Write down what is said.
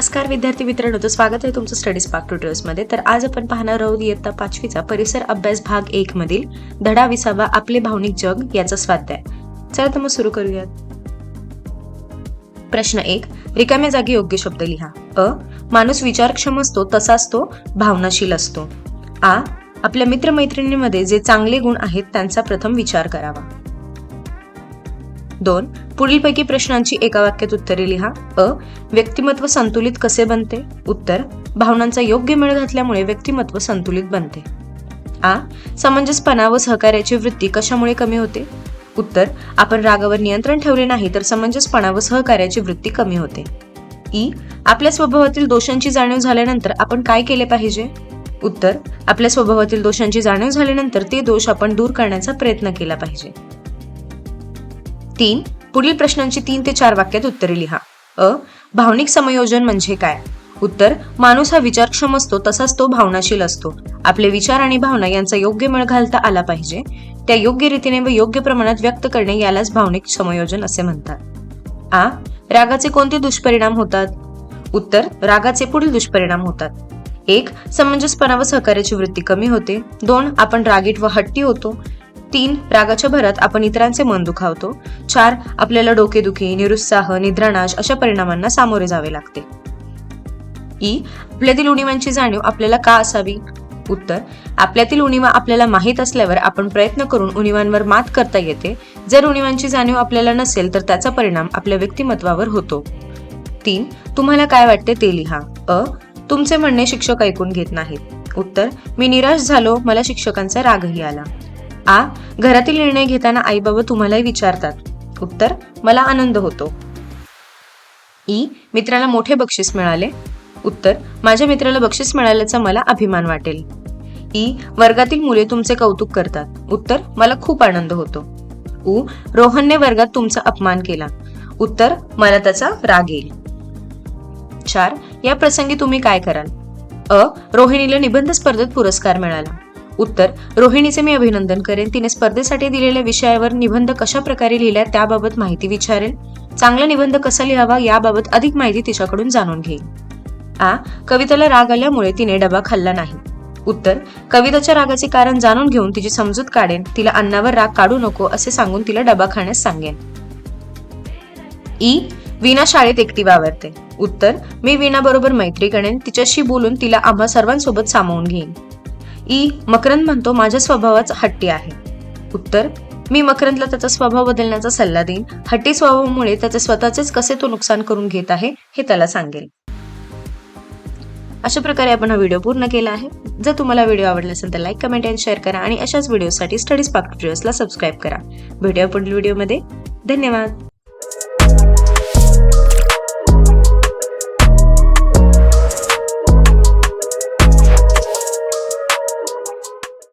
नमस्कार विद्यार्थी मित्रांनो. तर स्वागत आहे तुमचं स्टडी स्पार्क ट्युटर्समध्ये तर आज आपण पाहणार आहोत इयत्ता पाचवीचा परिसर अभ्यास भाग एक मधील धडा विसावा आपले भावनिक जग याचा स्वाध्याय. चला तर मग सुरू करूयात. प्रश्न एक. रिकाम्या जागी योग्य शब्द लिहा. अ. माणूस विचारक्षम असतो तसाच तो भावनाशील असतो. आ. आपल्या मित्रमैत्रिणींमध्ये जे चांगले गुण आहेत त्यांचा प्रथम विचार करावा. दोन. पुढीलपैकी प्रश्नांची एका वाक्यात उत्तरे लिहा. अ. व्यक्तिमत्व संतुलित कसे बनते? उत्तर. भावनांचा योग्य मेळ घातल्यामुळे व्यक्तिमत्व संतुलित बनते. आ. समंजसपणा व सहकार्याची वृत्ती कशामुळे कमी होते? उत्तर. आपण रागावर नियंत्रण ठेवले नाही तर समंजसपणा व सहकार्याची वृत्ती कमी होते. ई. आपल्या स्वभावातील दोषांची जाणीव झाल्यानंतर आपण काय केले पाहिजे? उत्तर. आपल्या स्वभावातील दोषांची जाणीव झाल्यानंतर ते दोष आपण दूर करण्याचा प्रयत्न केला पाहिजे. तीन. पुढील प्रश्नांची तीन ते चार वाक्यात उत्तरे लिहा. अ. भावनिक समयोजन म्हणजे काय? उत्तर. माणूस हा विचारक्षम असतो तसाच तो भावनाशील असतो. आपले विचार आणि भावना यांचा योग्य मेळ घालता आला पाहिजे. त्या योग्य रीतीने व योग्य प्रमाणात व्यक्त करणे यालाच भावनिक समयोजन असे म्हणतात. आ. रागाचे कोणते दुष्परिणाम होतात? उत्तर. रागाचे पुढील दुष्परिणाम होतात. एक. समंजसपणा व सहकार्याची वृत्ती कमी होते. दोन. आपण रागीट व हट्टी होतो. तीन रागाच्या भरात आपण इतरांचे मन दुखावतो. चार आपल्याला डोकेदुखी निरुत्साह निद्रानाश अशा परिणामांना सामोरे जावे लागते. ई आपल्यातील उणीवांची जाणीव आपल्याला का असावी? उत्तर आपल्यातील उणीवा आपल्याला माहीत असल्यावर आपण प्रयत्न करून उणीवांवर मात करता येते. जर उणीवांची जाणीव आपल्याला नसेल तर त्याचा परिणाम आपल्या व्यक्तिमत्वावर होतो. तीन तुम्हाला काय वाटते ते लिहा. अ तुमचे म्हणणे शिक्षक ऐकून घेत नाहीत. उत्तर मी निराश झालो मला शिक्षकांचा रागही आला. आ घरातील निर्णय घेताना आई बाबा तुम्हालाही विचारतात. उत्तर मला आनंद होतो. ई मित्राला मोठे बक्षीस मिळाले. उत्तर माझ्या मित्राला बक्षीस मिळाल्याचा मला अभिमान वाटेल. ई वर्गातील मुले तुमचे कौतुक करतात. उत्तर मला खूप आनंद होतो. उ रोहनने वर्गात तुमचा अपमान केला. उत्तर मला त्याचा राग येईल. चार या प्रसंगी तुम्ही काय कराल? अ रोहिणीला निबंध स्पर्धेत पुरस्कार मिळाला. उत्तर रोहिणीचे मी अभिनंदन करेन. तिने स्पर्धेसाठी दिलेल्या विषयावर निबंध कशा प्रकारे लिहिला त्याबाबत माहिती विचारेल चांगला निबंध कसा लिहावा याबाबत अधिक माहिती तिच्याकडून जाणून घेईल आ कविताला राग आल्यामुळे तिने डबा खाल्ला नाही. उत्तर कविताच्या रागाचे कारण जाणून घेऊन तिची समजूत काढेन. तिला अन्नावर राग काढू नको असे सांगून तिला डबा खाण्यास सांगेन. ई वीणा शाळेत एकटी वावरते. उत्तर मी वीणाबरोबर मैत्री करेन. तिच्याशी बोलून तिला आम्हा सर्वांसोबत सामावून घेईन. ई मकरंद म्हणतो माझ्या स्वभावाच हट्टी आहे. उत्तर मी मकरंदला त्याचा स्वभाव बदलण्याचा सल्ला देईन. हट्टी स्वभावामुळे त्याचे स्वतःचेच कसे तो नुकसान करून घेत आहे हे त्याला सांगेल. अशा प्रकारे आपण हा व्हिडिओ पूर्ण केला आहे. जर तुम्हाला व्हिडिओ आवडला असेल तर लाईक कमेंट आणि शेअर करा आणि अशाच व्हिडिओसाठी स्टडीज पाक ट्युटोरियल्सला सबस्क्राईब करा. भेटूया पुढील व्हिडिओमध्ये. धन्यवाद.